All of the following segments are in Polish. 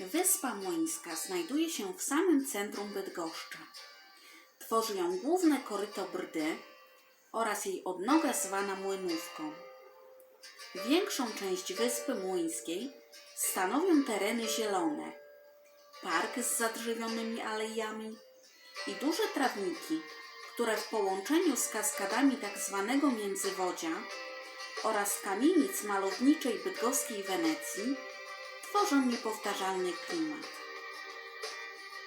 Wyspa Młyńska znajduje się w samym centrum Bydgoszczy. Tworzy ją główne koryto Brdy oraz jej odnoga zwana Młynówką. Większą część Wyspy Młyńskiej stanowią tereny zielone, park z zadrzewionymi alejami i duże trawniki, które w połączeniu z kaskadami tzw. międzywodzia oraz kamienic malowniczej bydgoskiej Wenecji tworzą niepowtarzalny klimat.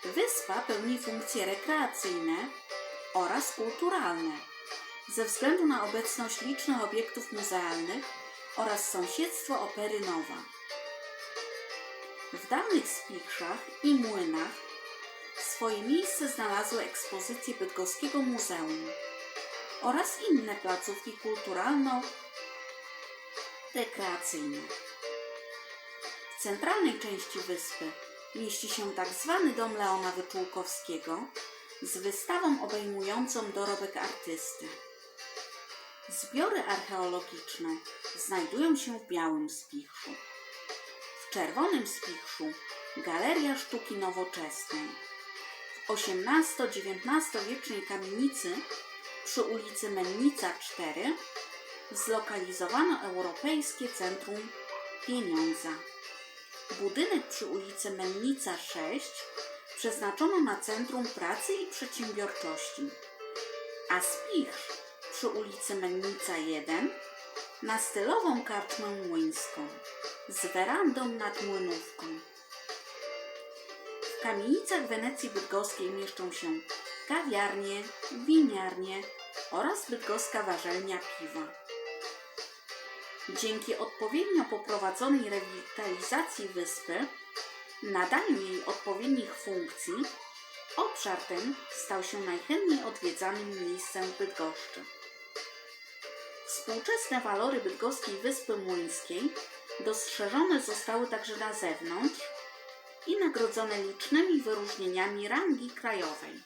Wyspa pełni funkcje rekreacyjne oraz kulturalne ze względu na obecność licznych obiektów muzealnych oraz sąsiedztwo Opery Nowa. W dawnych Spichrzach i Młynach swoje miejsce znalazły ekspozycje Bydgoskiego Muzeum oraz inne placówki kulturalno-rekreacyjne. W centralnej części wyspy mieści się tak zwany dom Leona Wyczółkowskiego z wystawą obejmującą dorobek artysty. Zbiory archeologiczne znajdują się w Białym Spichrzu. W Czerwonym Spichrzu Galeria Sztuki Nowoczesnej. W XVIII-XIX wiecznej kamienicy przy ulicy Mennica 4 zlokalizowano Europejskie Centrum Pieniądza. Budynek przy ulicy Mennica 6 przeznaczono na Centrum Pracy i Przedsiębiorczości, a Spichrz przy ulicy Mennica 1 na stylową karczmę młyńską z werandą nad młynówką. W kamienicach Wenecji Bydgoskiej mieszczą się kawiarnie, winiarnie oraz bydgoska warzelnia piwa. Dzięki odpowiednio poprowadzonej rewitalizacji wyspy, nadaniu jej odpowiednich funkcji, obszar ten stał się najchętniej odwiedzanym miejscem w Bydgoszczy. Współczesne walory bydgoskiej Wyspy Młyńskiej dostrzeżone zostały także na zewnątrz i nagrodzone licznymi wyróżnieniami rangi krajowej.